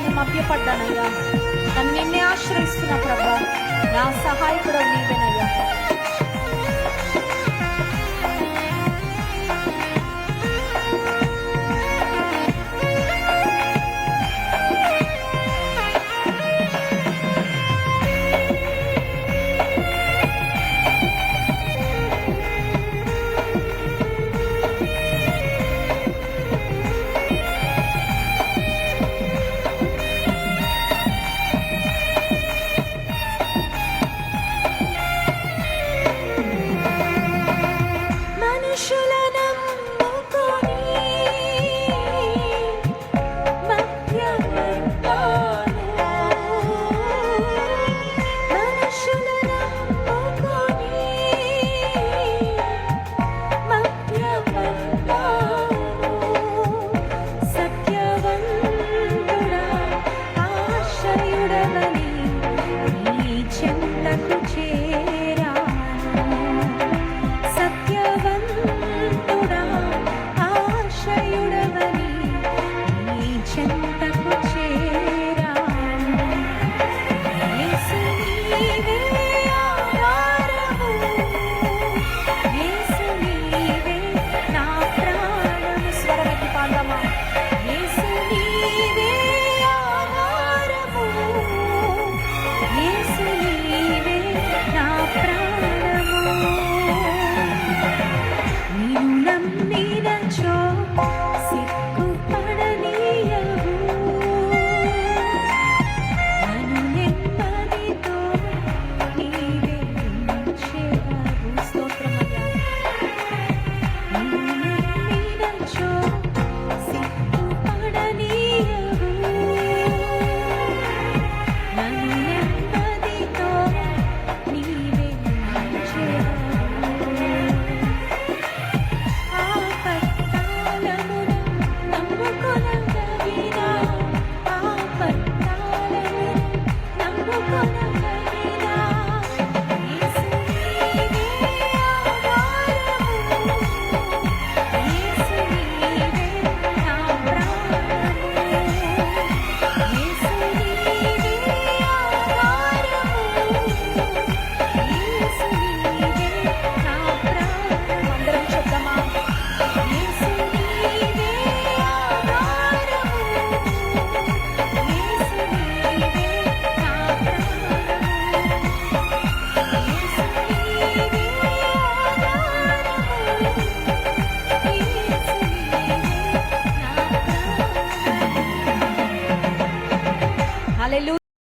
మనుషుల మభ్యపడ్డానయ్యా. నన్ను నిన్నే ఆశ్రయిస్తున్నా ప్రభా నా సహాయకుడు నీవేనయ్యా.